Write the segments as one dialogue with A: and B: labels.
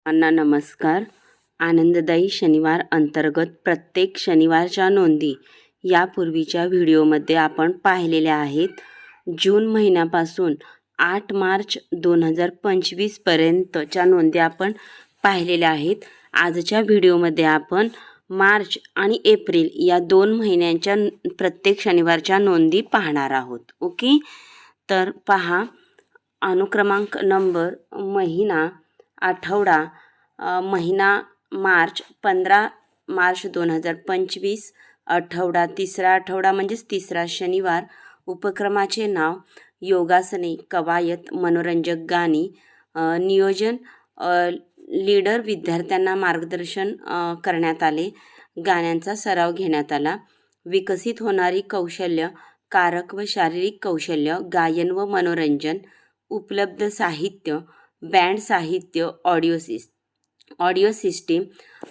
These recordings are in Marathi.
A: सर्वांना नमस्कार. आनंददायी शनिवार अंतर्गत प्रत्येक शनिवारच्या नोंदी यापूर्वीच्या व्हिडिओमध्ये आपण पाहिलेल्या आहेत. जून महिन्यापासून आठ मार्च दोन हजार पंचवीसपर्यंतच्या नोंदी आपण पाहिलेल्या आहेत. आजच्या व्हिडिओमध्ये आपण मार्च आणि एप्रिल या दोन महिन्यांच्या प्रत्येक शनिवारच्या नोंदी पाहणार आहोत. ओके? तर पहा अनुक्रमांक नंबर महिना आठवडा महिना मार्च पंधरा मार्च दोन हजार पंचवीस आठवडा तिसरा आठवडा म्हणजेच तिसरा शनिवार उपक्रमाचे नाव योगासने कवायत मनोरंजक गाणी नियोजन लीडर विद्यार्थ्यांना मार्गदर्शन करण्यात आले. गाण्यांचा सराव घेण्यात आला. विकसित होणारी कौशल्य कारक व शारीरिक कौशल्य गायन व मनोरंजन उपलब्ध साहित्य बँड साहित्य ऑडिओ सिस् ऑडिओ सिस्टीम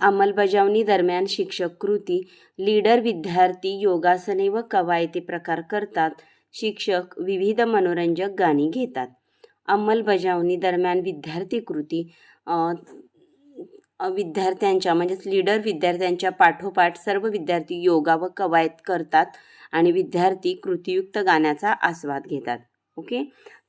A: अंमलबजावणी दरम्यान शिक्षक कृती लीडर विद्यार्थी योगासने व कवायती प्रकार करतात. शिक्षक विविध मनोरंजक गाणी घेतात. अंमलबजावणी दरम्यान विद्यार्थी कृती विद्यार्थ्यांच्या म्हणजेच लीडर विद्यार्थ्यांच्या पाठोपाठ सर्व विद्यार्थी योगा व कवायत करतात आणि विद्यार्थी कृतीयुक्त गाण्याचा आस्वाद घेतात. ओके?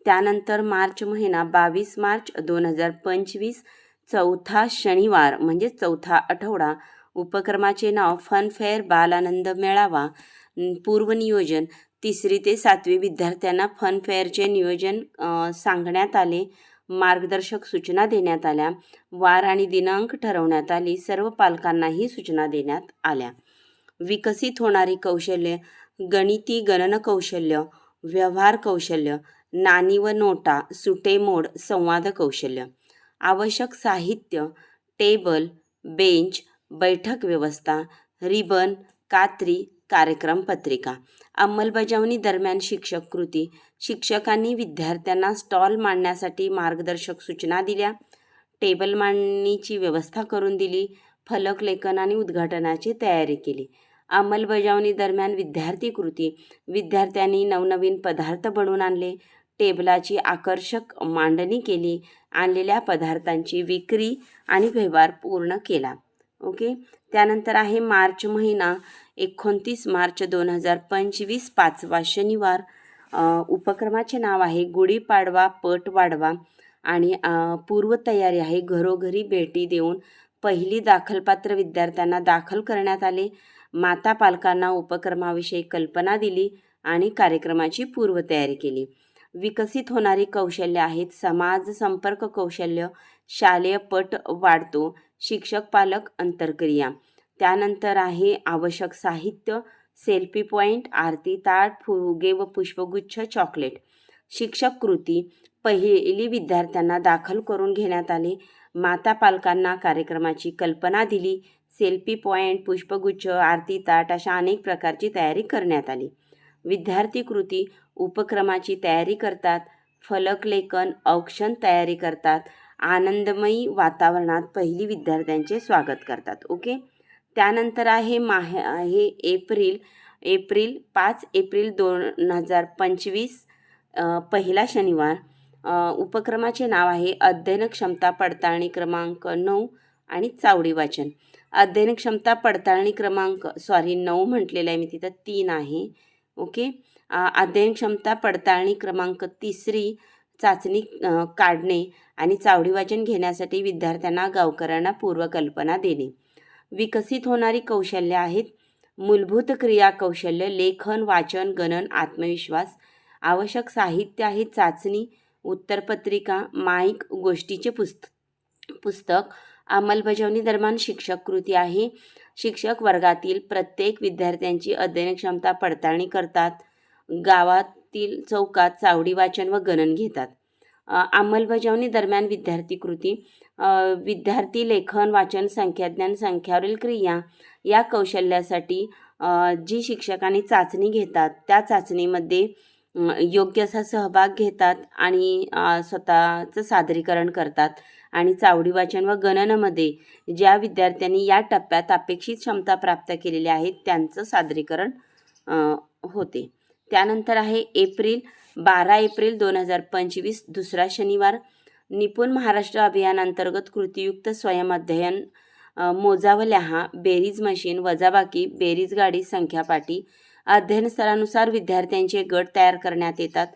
A: त्यानंतर मार्च महिना बावीस मार्च दोन हजार पंचवीस चौथा शनिवार म्हणजे चौथा आठवडा. उपक्रमाचे नाव फनफेअर बालानंद मेळावा पूर्वनियोजन तिसरी ते सातवी विद्यार्थ्यांना फनफेअरचे नियोजन सांगण्यात आले. मार्गदर्शक सूचना देण्यात आल्या. वार आणि दिनांक ठरवण्यात आली. सर्व पालकांनाही सूचना देण्यात आल्या. विकसित होणारी कौशल्ये गणिती गणन कौशल्य व्यवहार कौशल्य नाणी व नोटा सुटेमोड संवाद कौशल्य. आवश्यक साहित्य टेबल बेंच बैठक व्यवस्था रिबन कात्री कार्यक्रम पत्रिका. अंमलबजावणी दरम्यान शिक्षक कृती. शिक्षकांनी विद्यार्थ्यांना स्टॉल मांडण्यासाठी मार्गदर्शक सूचना दिल्या. टेबल मांडणीची व्यवस्था करून दिली. फलक लेखन आणि उद्घाटनाची तयारी केली. अंमलबजावणी दरम्यान विद्यार्थी कृती. विद्यार्थ्यांनी नवनवीन पदार्थ बनवून आणले. टेबलाची आकर्षक मांडणी केली आणलेल्या पदार्थांची विक्री आणि व्यवहार पूर्ण केला. ओके? त्यानंतर आहे मार्च महिना एकोणतीस मार्च दोन हजार पंचवीस पाचवा शनिवार. उपक्रमाचे नाव आहे गुढीपाडवा पट वाढवा आणि पूर्वतयारी आहे घरोघरी भेटी देऊन पहिली दाखलपात्र विद्यार्थ्यांना दाखल करण्यात आले. माता पालकांना उपक्रमाविषयी कल्पना दिली आणि कार्यक्रमाची पूर्वतयारी केली. विकसित होणारी कौशल्य आहेत. समाज संपर्क कौशल्य शालेय पट वाढतो. शिक्षक पालक अंतरक्रिया. त्यानंतर आहे आवश्यक साहित्य सेल्फी पॉईंट आरती ताट फुगे व पुष्पगुच्छ चॉकलेट. शिक्षक कृती. पहिली विद्यार्थ्यांना दाखल करून घेण्यात आले. माता पालकांना कार्यक्रमाची कल्पना दिली. सेल्फी पॉईंट पुष्पगुच्छ आरती ताट अशा अनेक प्रकारची तयारी करण्यात आली. विद्यार्थी कृती उपक्रमाची तयारी करतात. फलकलेखन औक्षण तयारी करतात. आनंदमयी वातावरणात पहिली विद्यार्थ्यांचे स्वागत करतात. ओके? त्यानंतर आहे माहे आहे एप्रिल एप्रिल पाच एप्रिल दोन हजार पंचवीस पहिला शनिवार. उपक्रमाचे नाव आहे अध्ययन क्षमता पडताळणी क्रमांक नऊ आणि चावडी वाचन. अध्ययन क्षमता पडताळणी क्रमांक सॉरी नऊ म्हटलेलं आहे मी तिथं तीन आहे. ओके? अध्ययन क्षमता पडताळणी क्रमांक तिसरी चाचणी काढणे आणि चावडी वाचन घेण्यासाठी विद्यार्थ्यांना गावकऱ्यांना पूर्वकल्पना देणे. विकसित होणारी कौशल्य आहेत. मूलभूत क्रिया कौशल्य लेखन वाचन गणन आत्मविश्वास. आवश्यक साहित्य आहे चाचणी उत्तरपत्रिका माईक गोष्टीचे पुस्त पुस्तक अंमलबजावणी दरम्यान शिक्षक कृती आहे. शिक्षक वर्गातील प्रत्येक विद्यार्थ्यांची अध्ययन क्षमता पडताळणी करतात. गावातील चौकात चावडी वाचन व गणन घेतात. अंमलबजावणी दरम्यान विद्यार्थी कृती विद्यार्थी लेखन वाचन संख्याज्ञान संख्यावरील क्रिया या कौशल्यासाठी जी शिक्षकांनी चाचणी घेतात त्या चाचणीमध्ये योग्य असा सहभाग घेतात आणि स्वतःचं सादरीकरण करतात. आणि चावडी वाचन व गणनामध्ये ज्या विद्यार्थ्यांनी या टप्प्यात अपेक्षित क्षमता प्राप्त केलेल्या आहेत त्यांचं सादरीकरण होते. त्यानंतर आहे एप्रिल बारा एप्रिल दोन हजार पंचवीस दुसरा शनिवार. निपुण महाराष्ट्र अभियानांतर्गत कृतीयुक्त स्वयं अध्ययन अ, मोजा व लिहा बेरीज मशीन वजाबाकी बेरीज गाडी संख्या पाटी अध्ययन स्तरानुसार विद्यार्थ्यांचे गट तयार करण्यात येतात.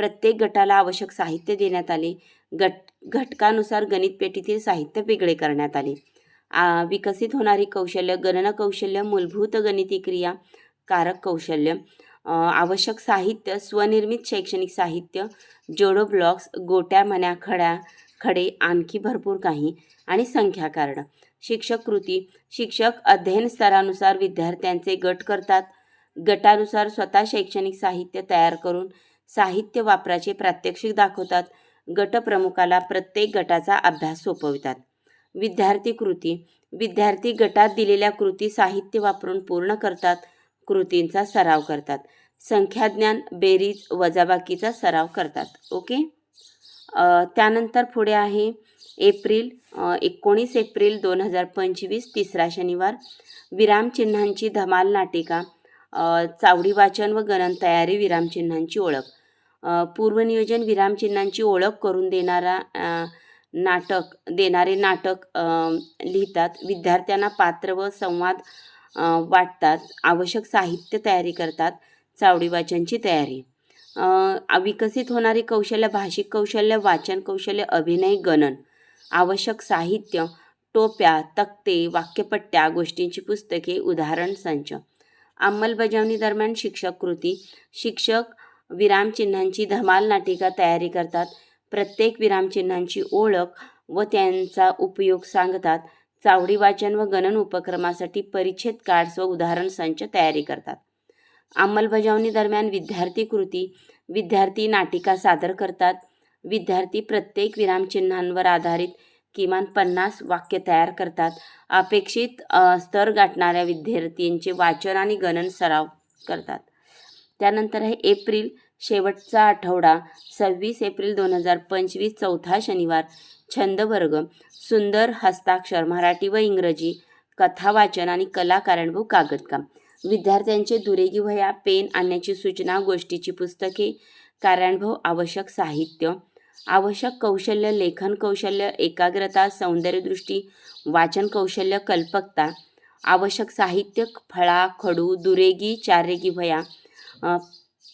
A: प्रत्येक गटाला आवश्यक साहित्य देण्यात आले. गट घटकानुसार गणित पेटीतील साहित्य वेगळे करण्यात आले. आ, विकसित होणारी कौशल्य गणन कौशल्य मूलभूत गणिती क्रिया कारक कौशल्य आवश्यक साहित्य स्वनिर्मित शैक्षणिक साहित्य जोडो ब्लॉक्स गोट्या मण्या खड्या खडे आणखी भरपूर काही आणि संख्या कारण. शिक्षक कृती शिक्षक अध्ययन स्तरानुसार विद्यार्थ्यांचे गट करतात. गटानुसार स्वतः शैक्षणिक साहित्य तयार करून साहित्य वापराचे प्रात्यक्षिक दाखवतात. गटप्रमुखाला प्रत्येक गटाचा अभ्यास सोपवितात. विद्यार्थी कृती. विद्यार्थी गटात दिलेल्या कृती साहित्य वापरून पूर्ण करतात. कृतींचा सराव करतात. संख्याज्ञान बेरीज वजाबाकीचा सराव करतात. ओके? त्यानंतर पुढे आहे एप्रिल एकोणीस एप्रिल दोन हजार पंचवीस तिसरा शनिवार. विरामचिन्हांची धमाल नाटिका. चावडी वाचन व गणन तयारी विरामचिन्हांची ओळख. पूर्वनियोजन विरामचिन्हांची ओळख करून देणारा नाटक देणारे नाटक लिहितात. विद्यार्थ्यांना पात्र व संवाद वाटतात. आवश्यक साहित्य तयारी करतात. चावडी वाचनची तयारी. विकसित होणारी कौशल्य भाषिक कौशल्य वाचन कौशल्य अभिनय गणन. आवश्यक साहित्य टोप्या तक्ते वाक्यपट्ट्या गोष्टींची पुस्तके उदाहरण संच अंमलबजावणी दरम्यान शिक्षक कृती. शिक्षक विरामचिन्हांची धमाल नाटिका तयारी करतात. प्रत्येक विरामचिन्हांची ओळख व त्यांचा उपयोग सांगतात. चावडी वाचन व गणन उपक्रमासाठी परिच्छेद कार्ड्स व उदाहरण संच तयारी करतात. अंमलबजावणी दरम्यान विद्यार्थी कृती विद्यार्थी नाटिका सादर करतात. विद्यार्थी प्रत्येक विरामचिन्हांवर आधारित किमान पन्नास वाक्य तयार करतात. अपेक्षित स्तर गाठणाऱ्या विद्यार्थ्यांचे वाचन आणि गणन सराव करतात. त्यानंतर आहे एप्रिल शेवटचा आठवडा सव्वीस एप्रिल दोन हजार पंचवीस चौथा शनिवार छंदवर्ग सुंदर हस्ताक्षर मराठी व इंग्रजी कथा वाचन आणि कला कार्यानुभव कागदकाम. विद्यार्थ्यांचे दुरेगी वह्या पेन आणण्याची सूचना गोष्टीची पुस्तके कारणभव आवश्यक साहित्य आवश्यक कौशल्य लेखन कौशल्य एकाग्रता सौंदर्यदृष्टी वाचन कौशल्य कल्पकता आवश्यक साहित्य फळा खडू दुरेगी चारेगी वह्या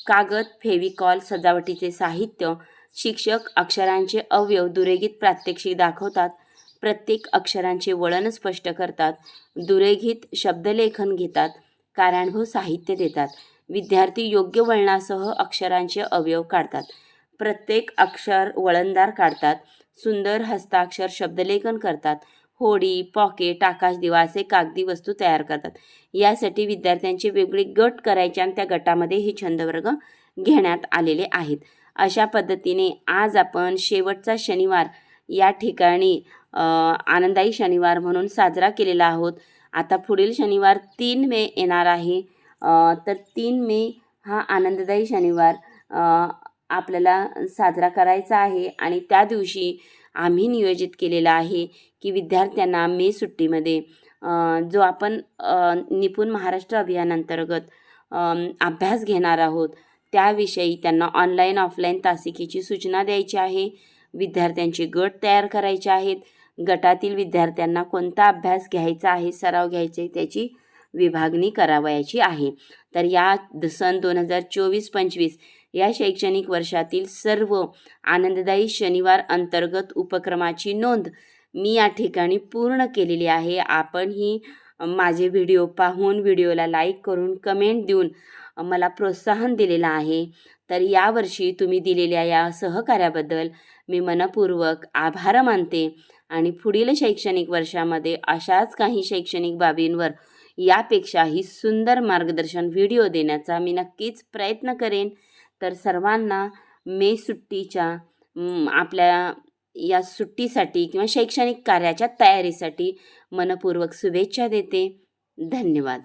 A: कागद फेविकॉल सजावटीचे साहित्य शिक्षक अक्षरांचे अवयव दुरेगीत प्रात्यक्षिक दाखवतात. प्रत्येक अक्षरांचे वळण स्पष्ट करतात. दुरेगीत शब्दलेखन घेतात. कारणभूत साहित्य देतात. विद्यार्थी योग्य वळणासह अक्षरांचे अवयव काढतात. प्रत्येक अक्षर वळणदार काढतात. सुंदर हस्ताक्षर शब्दलेखन करतात. होडी पॉकेट आकाश दिवा असे कागदी वस्तू तयार करतात. यासाठी विद्यार्थ्यांचे वेगळे गट करायचे आणि त्या गटामध्ये हे छंदवर्ग घेण्यात आलेले आहेत. अशा पद्धतीने आज आपण शेवटचा शनिवार या ठिकाणी आनंददायी आनंदाई शनिवार म्हणून साजरा केलेला आहोत. आता पुढील शनिवार तीन मे येणार आहे. तर तीन मे हा आनंददायी शनिवार आपल्याला साजरा करायचा आहे आणि त्या दिवशी आम्ही नियोजित केलेला आहे की विद्यार्थ्यांना मे सुट्टीमध्ये जो आपण निपुण महाराष्ट्र अभियानांतर्गत अभ्यास घेणार आहोत त्याविषयी त्यांना ऑनलाईन ऑफलाईन तासिकेची सूचना द्यायची आहे. विद्यार्थ्यांचे गट तयार करायचे आहेत. गटातील विद्यार्थ्यांना कोणता अभ्यास घ्यायचा आहे सराव घ्यायचे आहे त्याची विभागणी करावयाची आहे. तर या द- सन दोन हजार चोवीस पंचवीस या शैक्षणिक वर्षातील सर्व आनंददायी शनिवार अंतर्गत उपक्रमाची नोंद मी या ठिकाणी पूर्ण केलेली आहे. आपण ही माझे व्हिडिओ पाहून व्हिडिओला लाईक करून कमेंट देऊन मला प्रोत्साहन दिलेलं आहे. तर यावर्षी तुम्ही दिलेल्या या सहकार्याबद्दल मी मनपूर्वक आभार मानते आणि पुढील शैक्षणिक वर्षामध्ये अशाच काही शैक्षणिक बाबींवर यापेक्षाही सुंदर मार्गदर्शन व्हिडिओ देण्याचा मी नक्कीच प्रयत्न करेन. तर सर्वांना मे सुट्टीच्या आपल्या या सुट्टीसाठी किंवा शैक्षणिक कार्याच्या तयारीसाठी मनपूर्वक शुभेच्छा देते. धन्यवाद.